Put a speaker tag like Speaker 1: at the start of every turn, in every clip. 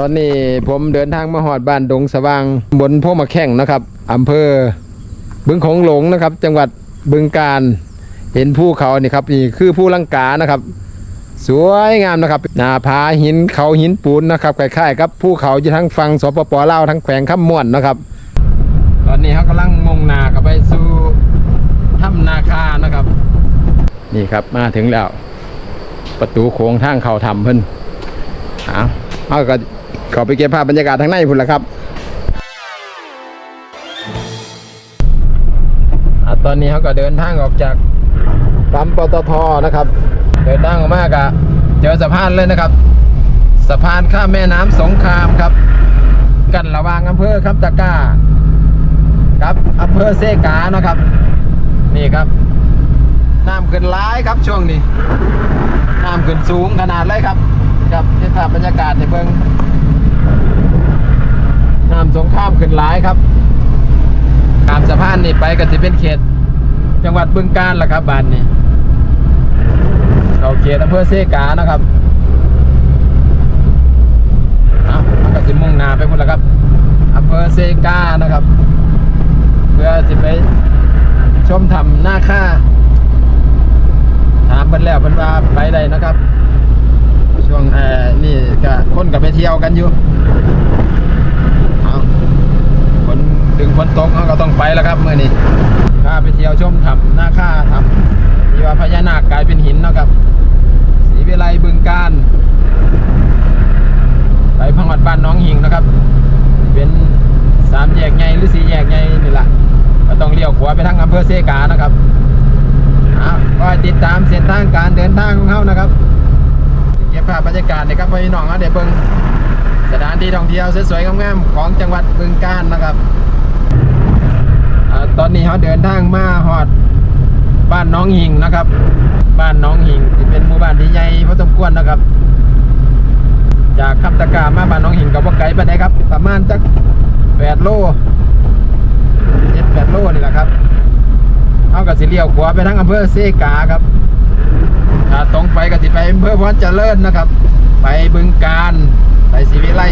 Speaker 1: ตอนนี้ผมเดินทางมาหอดบ้านดงสว่างบนพวกมาแข่งนะครับอำเภอบึงของหลงนะครับ จังหวัดบึงการเห็นภูเขานี่ครับนี่คือภูลังกานะครับ สวยงามนะครับหน้าผาหินเขาหินปูนนะครับคล้ายๆกับภูเขาอยู่ทั้งฝั่งสปปลาวทั้งแขวงข้ามม่วนนะครับ ตอนนี้เขากำลังมุ่งหน้าเข้าไปสู่ถ้ำนาคานะครับ นี่ครับมาถึงแล้ว ประตูโค้งทางเขาถ้ำเพิ่นเอาเอาก็ ขอไปเก็บภาพบรรยากาศทางในพุ่นละครับอะตอนนี้เขาก็เดินทางออกจากปั๊มปตทนะครับ เดินทางออกมากะเจอสะพานเลยนะครับ สะพานข้ามแม่น้ำสงครามครับ กันระหว่างอำเภอคำตะกร้าครับอำเภอเซกานะครับ นี่ครับน้ำขึ้นร้ายครับช่วงนี้น้ำขึ้นสูงขนาดเลยครับกับเห็นภาพบรรยากาศในเบิง น้ำสงครามขึ้นร้ายครับข้ามสะพานนี่ไปก็จะเป็นเขต จังหวัดบึงกาฬล่ะครับบ้านนี้เขาเขตอำเภอเซกานะครับเอามันก็สิมุ่งหน้าไปพุ่นละครับอำเภอเซกานะครับ เพื่อสิไปชมทำหน้าค่า ถามเพิ่นแล้วเพิ่นว่าไปได้นะครับ ช่วงเอ่อนี่ก็คนก็ไปเที่ยวกันอยู่ คนดึงฝนตกเขาก็ต้องไปแล้วครับเมื้อนี้ข้าไปเที่ยวชมถ้ำหน้าค่าถ้ำที่ว่าพญานาคกลายเป็นหินนะครับศรีวิไลบึงการไปพังวัดบ้านน้องหิงนะครับ เป็นสามแยกใหญ่หรือสี่แยกใหญ่นี่แหละก็ต้องเลี้ยวขวาไปทางอำเภอเซกานะครับก็ติดตามเส้นทางการเดินทางของเขานะครับเก็บภาพบรรยากาศนะครับพี่น้องเอเดี๋ยวเบิ่งสถานที่ท่องเที่ยวสวยๆงามๆของจังหวัดบึงกาฬนะครับ ตอนนี้เขาเดินทางมาฮอดบ้านน้องหิงนะครับ บ้านน้องหิงที่เป็นหมู่บ้านที่ใหญ่พอสมควรนะครับ จากคำตะกร้ามาบ้านน้องหิงกับว่าไกลไปไหนครับ ประมาณจักแปดโลเจ็ดแปดโลนี่แหละครับเอากับสิเลี้ยวขวาไปทางอำเภอเซกาครับถ้าตรงไปก็สิไปอำเภอพรเจริญนะครับ ไปบึงการไปศรีวิไล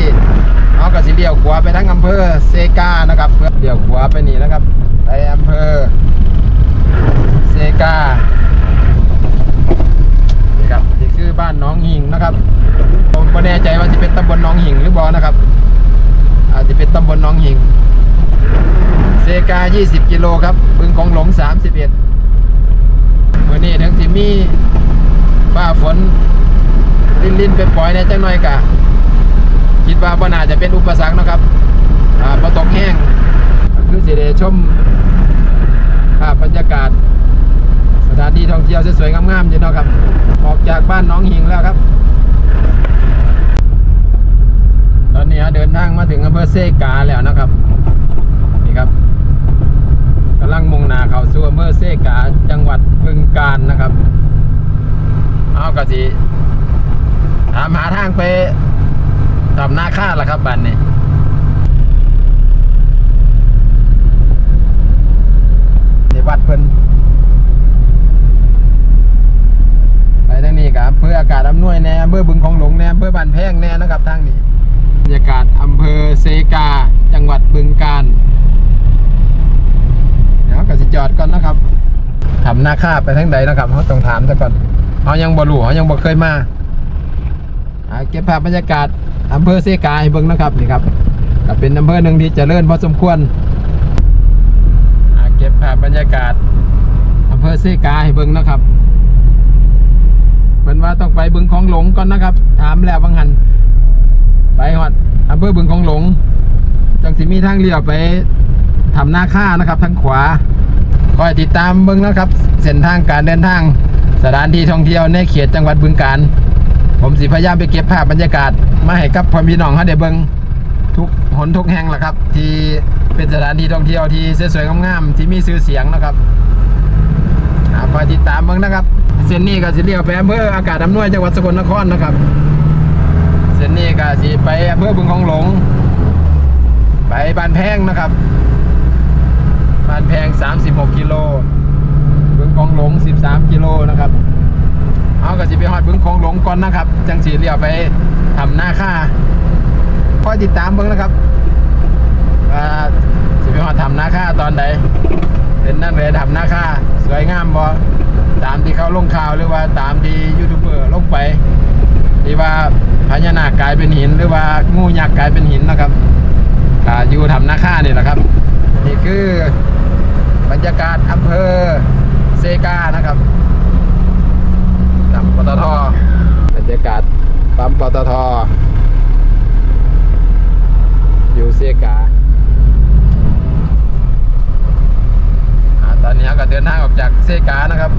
Speaker 1: เอากับสิเลี้ยวขวาไปทางอำเภอเซกานะครับเพื่อเลี้ยวขวาไปนี่นะครับ ไปอำเภอเซกานะครับนี่คือบ้านน้องหิงนะครับผมไม่แน่ใจว่าจะเป็นตำบลน้องหิงหรือบอนะครับ อาจจะเป็นตำบลน้องหิงเซกา 20 กิโลครับบึงของหลง 31วันนี้ทั้งสิมีฟ้าฝนลินลินไปปล่อยในจังหน่อยกะ คิดว่าบ่น่าจะเป็นอุปสรรคนะครับอ่าตกแห้ง คือสิได้ชมภาพบรรยากาศ สถานที่ท่องเที่ยวสวยๆงามๆอยู่เนาะครับ ออกจากบ้านน้องหิงแล้วครับ ตอนนี้เดินทางมาถึงอำเภอเซกาแล้วนะครับ นี่ครับกำลังมุ่งหน้าเข้าสู่อำเภอเซกาจังหวัดบึงกาฬนะครับเอากะสิถามหาทางไปทำหน้าค่าละครับบันนี้ใน วัดเพิ่นไปทางนี้ครับอำเภออากาศอำนวยแน่อำเภอบึงของหลงแน่อำเภอบ้านแพงแน่นะครับทางนี้บรรยากาศอำเภอเซกา จังหวัดบึงกาฬเดี๋ยวก็สิจอดก่อนนะครับทำหน้าค่าไปทางใดนะครับเขาต้องถามซะก่อนเขายังบ่รู้เขายังบ่เคยมาเก็บภาพบรรยากาศอำเภอเซกาให้เบิ่งนะครับนี่ครับก็เป็นอำเภอหนึ่งที่เจริญพอสมควร ก็บภาพบรรยากาศอำเภอเซกาให้เบิ่งนะครับเป็นว่าต้องไปบึงของหลงก่อนนะครับ ถามแล้วบางหันไปฮอดอำเภอบึงของหลง จังสิมีทางเลี้ยวไปทำหน้าค่านะครับทางขวาคอยติดตามเบิ้งนะครับ เส้นทางการเดินทาง สถานที่ท่องเที่ยวในเขตจังหวัดบึงกาฬผมสิพยายามไปเก็บภาพบรรยากาศ มาให้กับพ่อพี่น้องเขาได้เบิ้งทุกหนทุกแห่งแหละครับ ที่ เป็นสถานที่ท่องเที่ยวที่สวยๆงามๆที่มีชื่อเสียงนะครับคอยติดตามเบิ้งนะครับเส้นนี้ก็สิเลี้ยวไปอำเภออากาศอำนวยจังหวัดสกลนครนะครับเส้นนี้ก็สิไปอำเภอบึงของหลง ไปบานแพงนะครับบานแพง 36 กิโลบึงคองหลง 13 กิโลนะครับเอาก็สิไปฮอดบึงคองหลงก่อนนะครับ จังสีเลี้ยวไปทำหน้าค่าอยติดตามเบิ่งนะครับ ว่าสิไปหอดทำหน้าค่าตอนใดเป็นนั่นเลยทำหน้าค่าสวยงามบ่ตามที่เขาลงข่าวหรือว่าตามที่ยูทูบเบอร์ลงไป ที่ว่าพญานาคกลายเป็นหิน หรือว่างูยักษ์กลายเป็นหินนะครับก็อยู่ทำหน้าค่านี่แหละครับ นี่คือบรรยากาศอำเภอเซกานะครับปั๊มปตทบรรยากาศปั๊มปตท อยู่เซกาอ่าตอนนี้เราก็เดินทางออกจาก เซกานะครับ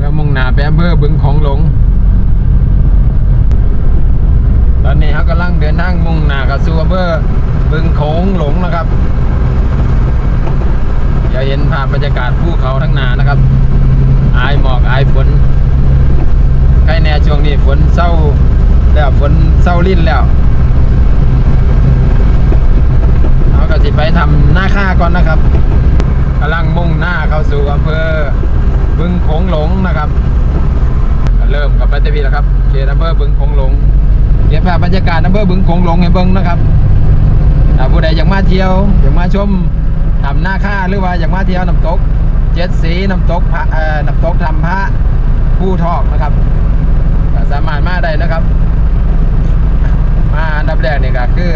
Speaker 1: ก็มุ่งหน้าไปอำเภอบึงของหลง ตอนนี้เขากำลังเดินทางมุ่งหน้ากับสู่อำเภอบึงโขงหลงนะครับอย่าเห็นภาพบรรยากาศภูเขาทั้งหนานะครับ อายหมอกอายฝนใกล้แน่ช่วงนี้ฝนเศร้าแล้วฝนเศร้าลิ้นแล้วเราก็สิไปทำหน้าค่าก่อนนะครับกำลังมุ่งหน้าเข้าสู่อำเภอบึงโขงหลงนะครับก็ เริ่มกับไปเตพีแล้วครับเขตอำเภอบึงโขงหลงเก็บภาพบรรยากาศอำเภอบึงโขงหลงให้เบิ่งนะครับผู้ใดอยากมาเที่ยวอยากมาชมทำหน้าค่าหรือว่าอยากมาเที่ยวน้ำตกเจ็ดสีน้ำตกพระน้ำตกทำพระผู้ทอกนะครับสามารถมาได้นะครับ มาอันดับแรกนี่ก็คือ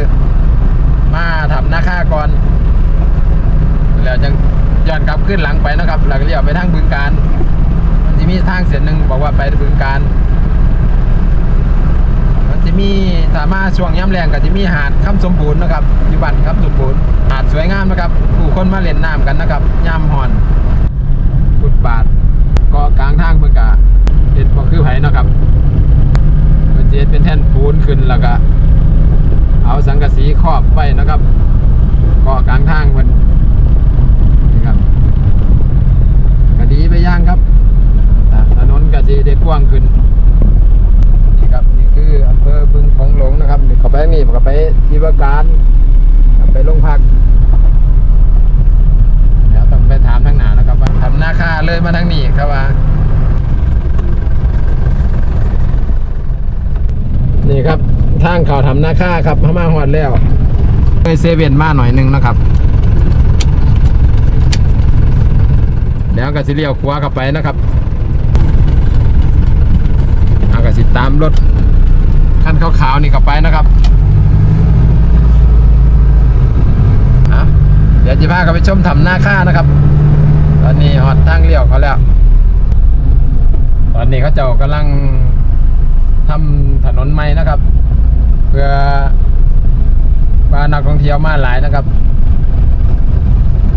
Speaker 1: มาทำหน้าค่าก่อน แล้วจังย้อนกลับขึ้นหลังไปนะครับแล้วก็เลี้ยวไปทางบึงการ จะมีทางเส้นหนึ่งบอกว่าไปบึงการ มันจะมีสามารถช่วงย่ำแรงก็จะมีหาดคำสมบูรณ์นะครับอยู่บ้านคำสมบูรณ์หาดสวยงามนะครับผู้คนมาเล่นน้ำกันนะครับย่ำหอนฟุตบาทเก็กลางทางเพื่อกะเห็ดบ่คือไผเนะครับมันจะเฮ็ดเป็นแท่นปูนขึ้นแล้วก็เอาสังกะสีครอบไว้นะครับเกาะกลางทางเพิ่นนี่ครับก็ดีไปย่างครับ ก็สิได้กว้างขึ้นนี่ครับนี่คืออำเภอบึงของหลงนะครับเขาไปนี่เขาไปที่ว่าการไปโรงพักเดี๋ยวต้องไปถามทางหนานะครับว่าทำหน้าค่าเลยมาทางนี้ครับว่า นี่ครับทางเขาทำหน้าค่าครับพม่าฮอดแล้วไปเซเว่นมาหน่อยหนึงนะครับ เดี๋ยวก็สิเลี้ยวขวาเข้าไปนะครับ เอากระสิตามรถคันขาวๆนี่เข้าไปนะครับเดี๋ยวจะพาเขาไปชมทำหน้าค่านะครับ ตอนนี้ฮอดทางเลี้ยวเขาแล้ว ตอนนี้เขาเจ้ากำลังทำถนนใหม่นะครับ เพื่อว่านักท่องเที่ยวมาหลายนะครับ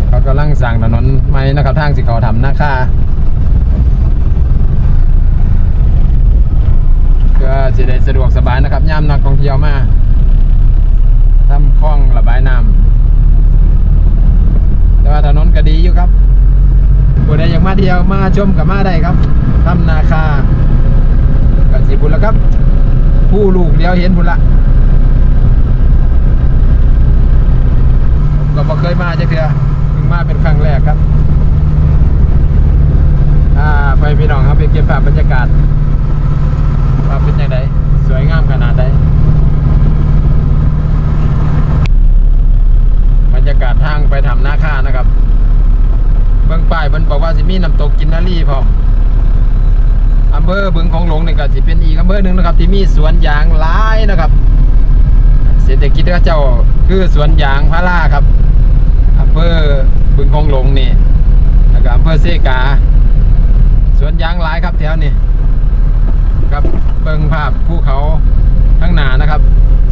Speaker 1: เขากำลังสั่งถนนใหม่นะครับ ทางสิเขาทำหน้าค่า ก็จะได้สะดวกสบายนะครับย่ามนักท่องเที่ยวมาทำคลองระบายน้ำแต่ว่าถนนก็ดีอยู่ครับผู้ใดอยากมาเที่ยวมาชมกับมาได้ครับทำนาคากันสีบุญแล้วครับ ผู้ลูกเดียวเห็นบุญละผมก็บ่เคยมาจะเถื่อเพิ่งมาเป็นครั้งแรกครับอ่าไปพี่น้องครับไปเก็บภาพบรรยากาศ ว่าเป็นยังไงสวยงามขนาดใดบรรยากาศทางไปทำหน้าค่านะครับ เบื้องป้ายมันบอกว่าสิมีน้ำตกกินนารีพร้อมอำเภอบึงของหลงนี่ก็สิเป็นอีกอำเภอหนึ่งนะครับ ที่มีสวนยางหลายนะครับ เศรษฐกิจก็เจ้าคือสวนยางพาราครับอำเภอบึงของหลงนี่แล้วก็อำเภอเซกา สวนยางหลายครับแถวนี้ ครับเบิ่งภาพภูเขาทั้งหนานะครับ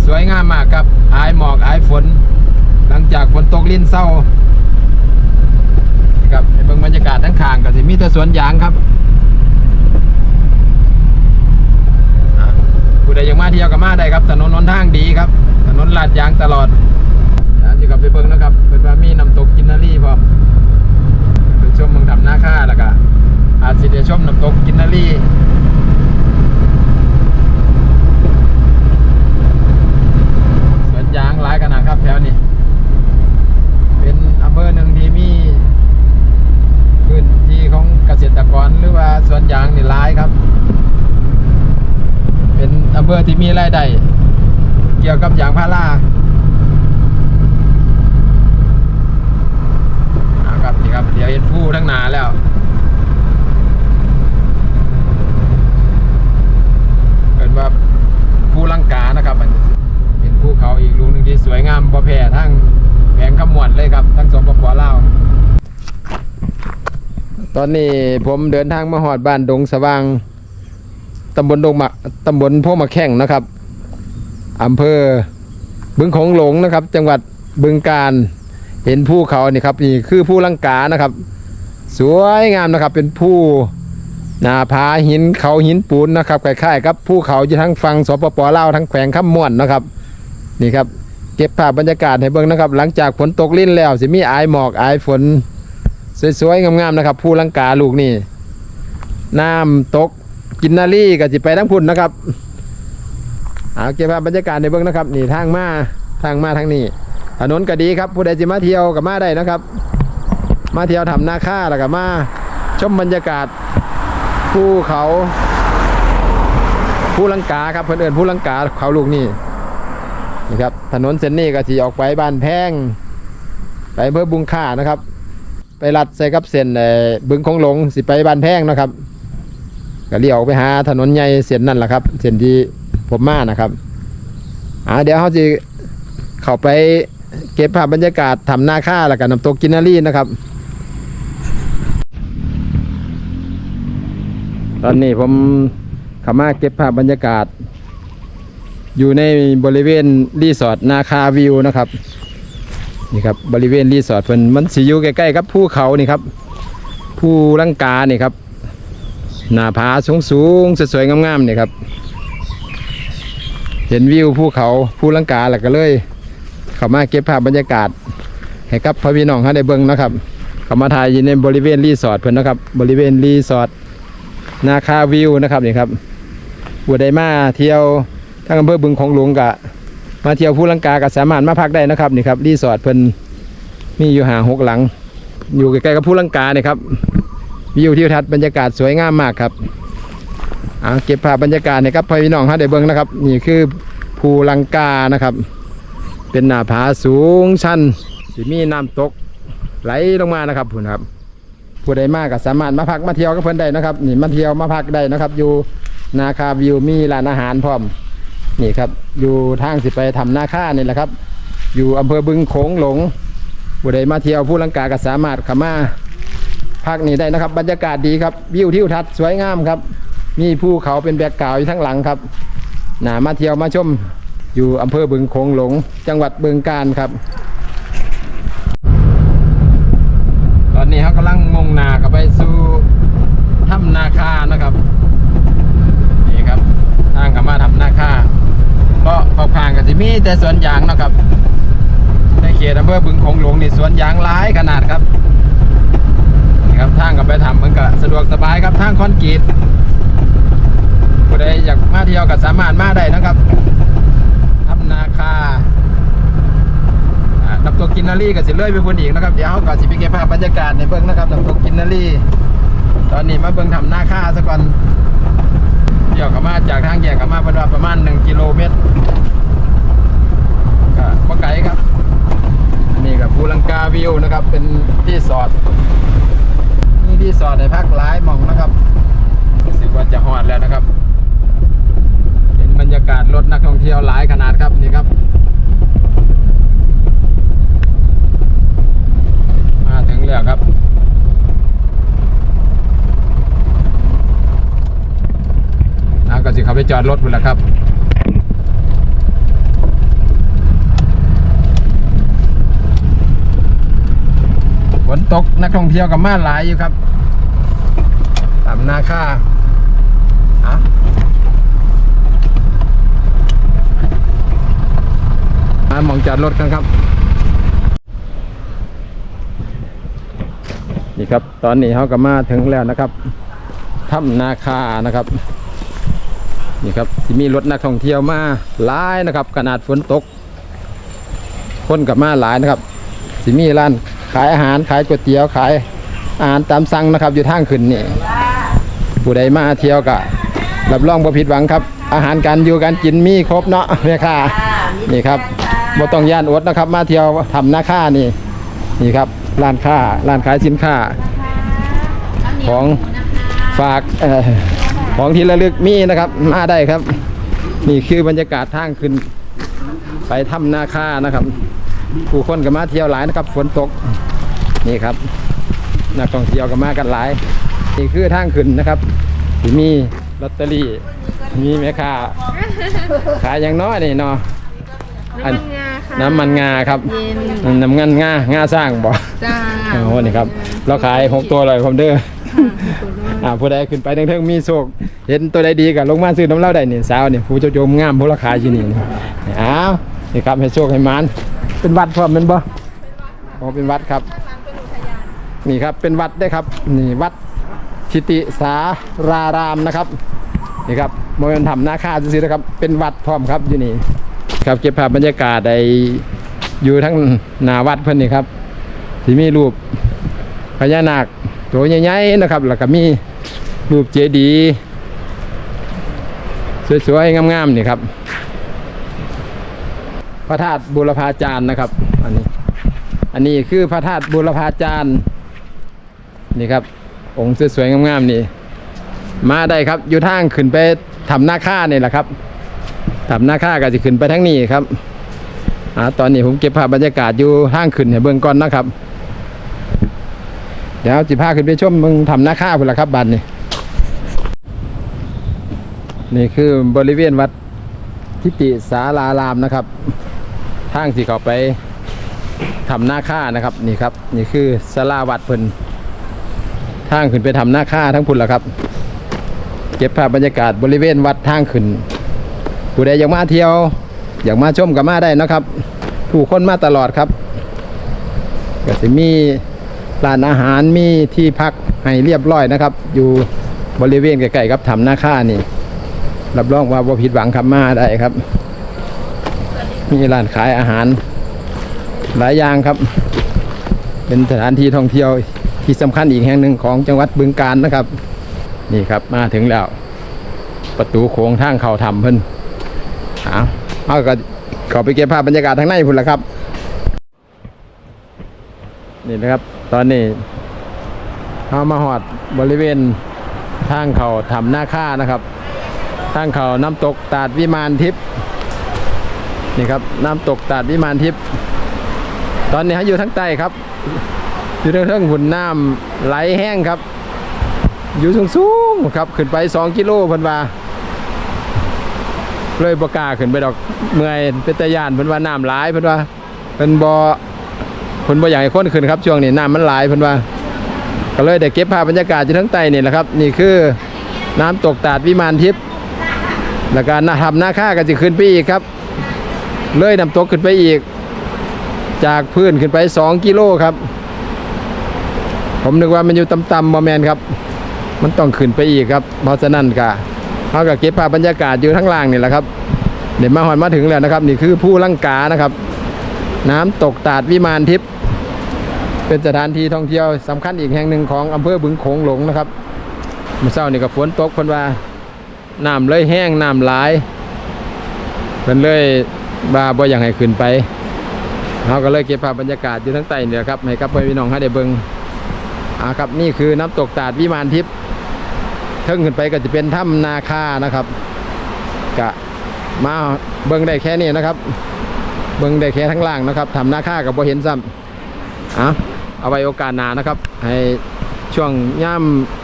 Speaker 1: สวยงามมากครับอายหมอกอายฝน หลังจากฝนตกลิ้นเศร้านะครับให้เบิ่งบรรยากาศทั้งข้างก็สิมีแต่สวนยางครับอะผู้ใดยากมาเที่ยวก็มาได้ครับถนนหนทางดีครับ ถนนลาดยางตลอดเดี๋ยวจะกลับไปเบิ่งนะครับเป็นว่ามีน้ำตกกินนารีพร้อมไปชมเมืองทำหน้าค่าแล้วก็อาจสิได้ชมน้ำตกกินนารี สวนยางหลายขนาดครับแถวนี้ เป็นอำเภอหนึ่งที่มีพื้นที่ของเกษตรกรหรือว่าสวนยางนี่หลายครับ เป็นอำเภอที่มีรายได้เกี่ยวกับ กับยางพาราเอาครับนี่ครับเดี๋ยวเห็นผู้ทั้งหนาแล้ว เป็นว่าผู้ลังกานะครับมันเป็นภูเขาอีกลูกหนึ่งที่ส วยงามบ่แพ้ทั้งแผงขมวดเลยครับ ทั้งสองปปลาวตอนนี้ผมเดินทางมาหอดบ้านดงสว่าง ตำบลดงมะตำบลโพมะแข้งนะครับอำเภอบึงของหลงนะครับ จังหวัดบึงการ เห็นภูเขานี่ครับนี่คือภูลังกานะครับ สวยงามนะครับเป็นผู้นาผาหินเขาหินปูนนะครับคล้ายๆกับภูเขาอยู่ทั้งฝั่งสปปลาวทั้งแขวงข้ามม่วนนะครับ นี่ครับ ก็บภาพบรรยากาศให้เบิ่งนะครับ หลังจากฝนตกลิ้นแล้วสิมีอายหมอกอายฝน สวยๆงามๆนะครับ ผู้ลังกาลูกนี่น้ำตกกินนารีก็สิไปทั้งพุ่นนะครับเอาเก็บภาพบรรยากาศในเบิ่งนะครับ นี่ทางมาทางมาทางนี้ถนนก็ดีครับ ผู้ใดจะมาเที่ยวกับมาได้นะครับ มาเที่ยวทำนาค่าแล้วก็มาชมบรรยากาศภูเขาภูลังกาครับเพื่อนเอินภูลังกาเขาลูกนี่ นี่ครับถนนเส้นนี้ก็สีออกไปบ้านแพง ไปเพื่อบุงค่านะครับ ไปลัดใส่กับเส้นบึงคงหลงสิไปบ้านแพงนะครับก็เลี้ยวไปหาถนนใหญ่เส้นนั่นแหละครับเส้นที่ผมมานะครับอ่าเดี๋ยวเขาจะเข้าไปเก็บภาพบรรยากาศทำหน้าค่าแล้วกันน้ำตกกินนารีนะครับ ตอนนี้ผมขามาเก็บภาพบรรยากาศ อยู่ในบริเวณรีสอร์ทนาคาวิวนะครับนี่ครับบริเวณรีสอร์ทเพิ่นมันสิอยู่ใกล้ๆกับภูเขานี่ครับภูลังกานี่ครับหน้าผาสูงๆสวยๆงามๆนี่ครับ เห็นวิวภูเขาภูลังกาแล้วก็เลย เข้ามาเก็บภาพบรรยากาศ ให้กับพ่อพี่น้องเขาได้เบิ่งนะครับ เข้ามาถ่ายอยู่ในบริเวณรีสอร์ทเพิ่อนนะครับ บริเวณรีสอร์ทนาคาวิวนะครับนี่ครับบัวไดมาเที่ยวางอำเภอบึงของหลวงกะ มาเที่ยวผู้ลังกาก็สามารถมาพักได้นะครับนี่ครับรีสอร์ทเพิ่นมีอยู่ห่างหกหลัง อยู่ใกล้ๆกับผู้ลังกาเนี่ยครับวิวทิวทัศน์บรรยากาศสวยงามมากครับเอาเก็บภาพบรรยากาศนะครับพ่อพี่น้องฮะได้เบิ่งนะครับ นี่คือภูลังกานะครับ เป็นหน้าผาสูงชันสิมีน้ำตกไหลลงมานะครับพุ่นครับ ผู้ใดมากก็สามารถมาพักมาเที่ยวกับเพิ่อนได้นะครับนี่มาเที่ยวมาพักได้นะครับ อยู่นาคาวิวมีร้านอาหารพร้อม นี่ครับ อยู่ทางสิไปทำนาค่านี่แหละครับ อยู่อำเภอบึงโขงหลงผู้ใดมาเที่ยวผู้ลังกาก็สามารถขามาพักนี่ได้นะครับ บรรยากาศดีครับวิวทิวทัศน์สวยงามครับ มีภูเขาเป็นแบกกาวอยู่ทั้งหลังครับหนามาเที่ยวมาชมอยู่อำเภอบึงโขงหลง จังหวัดบึงกาฬครับ ตอนนี้เขากำลังมุ่งหน้ากับไปสู่ถ้ำนาคานะครับ นี่ครับทางกับมาทำนาคา ก็ขอบข้างกับที่มีแต่สวนยางนะครับ ในเขตอำเภอบึงโขงหลวงนี่สวนยางหลายขนาดครับนี่ครับทางกับไปทำมันก็สะดวกสบายครับทางคอนกรีตผู้ใดอยากมาเที่ยวก็สามารถมาได้นะครับถ้ำนาคาอ่าน้ำตกกินนารีกับสิเลื่อยไปบนอีกนะครับเดี๋ยวเขาก็สิไปเก็บภาพบรรยากาศในเบื้องนะครับน้ำตกกินนารีตอนนี้มาเบื้องทำหน้าค่าซะก่อน เดี๋ยวกับมาจากทางแยกกับมาประมาณประมาณหนึ่งกิโลเมตรก็บ่ไกลครับอันนี้กับภูลังกาวิวนะครับ เป็นที่สอดนี่ที่สอดในพักหลายมองนะครับรู้สึกว่าจะฮอดแล้วนะครับ เห็นบรรยากาศรถนักท่องเที่ยวหลายขนาดครับนี่ครับ มาถึงแล้วครับ อาก็สิเขาไปจอดรถพุ่นละครับฝนตกนักท่องเที่ยวกับมาหลายอยู่ครับตามนาค่าอะมามองจอดรถกันครับ นี่ครับ ตอนนี้เขาก็มาถึงแล้วนะครับถ้ำนาคานะครับ นี่ครับที่มีรถนักท่องเที่ยวมาหลายนะครับ ขนาดฝนตก คนกับมาหลายนะครับสิมีร้านขายอาหารขายก๋วยเตี๋ยวขายอาหารตามสั่งนะครับ อยู่ทางขึ้นนี่ผู้ใดมาเที่ยวกะรับรองบ่ผิดหวังครับ อาหารการอยู่การกินมีครบเนาะแม่ค่ะนี่ครับบ่ต้องย่านอดนะครับ มาเที่ยวทำหน้าค่านี่ นี่ครับร้านค้าร้านขายสินค้า ของฝากเอ่อ ของที่ระลึกมีนะครับ มาได้ครับ นี่คือบรรยากาศทางขึ้น ไปถ้ำนาคานะครับ ผู้คนก็มาเที่ยวหลายนะครับฝนตกนี่ครับ นักท่องเที่ยวก็มากันหลาย นี่คือทางขึ้นนะครับที่มีลอตเตอรี่ มีแม่ค้าขายอย่างน้อยนี่เนาะอัน
Speaker 2: น้ำมันงาค่ะ
Speaker 1: น้ำมันงาครับ
Speaker 2: เย็น
Speaker 1: น้ำมันงางาสร้างบ่
Speaker 2: จ้า
Speaker 1: โอ้โหนี่ครับเราขายหกตัวเลยผมเด้อ อ่าผู้ใดขึ้นไปเทิงๆมีโชคเห็นตัวใดดีก็ลงมาซื้อน้ำเหล้าได้นี่สาวนี่ผู้เจ้าโยมงามผู้ราคาที่นี่นี่อ้าวนี่ครับให้โชคให้หมานเป็นวัดพร้อมแมันบ่อ๋อเป็นวัดครับ นี่ครับเป็นวัดได้ครับนี่วัดทิติสารารามนะครับนี่ครับโมยันทำนาคาซื้อๆนะครับเป็นวัดพร้อมครับอยู่นี่ครับเก็บภาพบรรยากาศไออยู่ทั้งหนาวัดเพิ่นนี่ครับที่มีรูปพญานาคตัวใหญ่ๆนะครับ แล้วก็มี รูปเจดีย์สวยๆ งามๆนี่ครับ พระธาตุบูรพาจารย์นะครับ อันนี้ อันนี้คือพระธาตุบูรพาจารย์นี่ครับ องค์สวยๆ งามๆนี่ มาได้ครับ อยู่ทางขึ้นไปทำหน้าค่านี่แหละครับทำหน้าค่าก็จะขึ้นไปทั้งนี้ครับอตอนนี้ผมเก็บภาพบรรยากาศอยู่ทางขึ้นให้เบื้องก่อนนะครับ เดี๋ยวสิพาขึ้นไปชมมึงทำหน้าค่าพุ่นละครับบันนี่ นี่คือบริเวณวัดทิติสารารามนะครับ ทางที่เขาไปทำหน้าค่านะครับนี่ครับ นี่คือสลาวัดเพิ่นทางขึ้นไปทำหน้าค่าทั้งพุ่นละครับ เก็บภาพบรรยากาศบริเวณวัดทางขึ้นผู้ใดอยากมาเที่ยว อยากมาชมก็มาได้นะครับผู้คนมาตลอดครับก็จะมีร้านอาหารมีที่พักให้เรียบร้อยนะครับ อยู่บริเวณใกล้ๆกับถ้ำนาค่านี่ รับรองว่าบ่ผิดหวังครับมาได้ครับ มีร้านขายอาหาร หลายอย่างครับ เป็นสถานที่ท่องเที่ยวที่สำคัญอีกแห่งหนึ่งของจังหวัดบึงกาฬนะครับ นี่ครับมาถึงแล้ว ประตูโค้งทางเขาถ้ำเพิ่นเอาเอาก็ขอไปเก็บภาพบรรยากาศทางในพุ่นละครับ นี่นะครับ ตอนนี้เข้ามาหอดบริเวณทางเขาถ้ำหน้าค่านะครับ ทางเขาน้ำตกตาดวิมานทิพย์นี่ครับน้ำตกตาดวิมานทิพย์ตอนนี้อยู่ทั้งใต้ครับ อยู่เรื่องหุ่นน้ำไหลแห้งครับ อยู่สูงสูงครับขึ้นไป 2 กิโลพิ่นวาเลยประกาขึ้นไปดอกเมื่อยเป็นตะยานเพิ่นว่าน้ำหลายเพิ่นว่าเพิ่นบ่เพิ่นบ่อยากให้คนขึ้นครับ ช่วงนี้น้ำมันหลายเพิ่นว่าก็เลยได้เก็บภาพบรรยากาศอยู่ทั้งใต้นี่แหละครับ นี่คือน้ำตกตาดวิมานทิพย์ แล้วก็นาทำหน้าค่าก็จะขึ้นไปอีกครับ เลยน้ำตกขึ้นไปอีก จากพื้นขึ้นไป 2 กิโลครับ ผมนึกว่ามันอยู่ต่ำๆบอแมนครับ มันต้องขึ้นไปอีกครับ เพราะฉะนั้นก็เขาก็เก็บภาพบรรยากาศอยู่ทั้งล่างนี่แหละครับ เดี๋ยวมาหอนมาถึงแล้วนะครับ นี่คือผู้ลังกานะครับ น้ำตกตาดวิมานทิพย์เป็นสถานที่ท่องเที่ยวสำคัญอีกแห่งหนึ่งของอำเภอบึงโขงหลงนะครับเมื่อเช้านี่ก็ฝนตกเพิ่นว่า น้ำเลยแห้งน้ำหลายเพิ่นเลยบาบ่อยากให้ขึ้นไปเขาก็เลยเก็บภาพบรรยากาศอยู่ทั้งใต้นี่แหละครับให้กับพ่อพี่น้องให้ได้เบิงอ่าครับนี่คือน้ำตกตาดวิมานทิพย์เทิงขึ้นไปก็จะเป็นถ้ำนาคานะครับกะมาเบิงได้แค่นี้นะครับ เบิงได้แค่ทั้งล่างนะครับทำนาคากับบ่เห็นซ้ำอะเอาไว้โอกาสหน้านะครับ ให้ช่วงย่ำ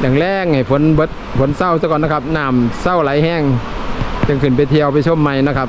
Speaker 1: แรงๆให้ฝนเบิดฝนเศร้าซะก่อนนะครับน้ำเศร้าไหลแห้งจึงขึ้นไปเที่ยวไปชมใหม่นะครับ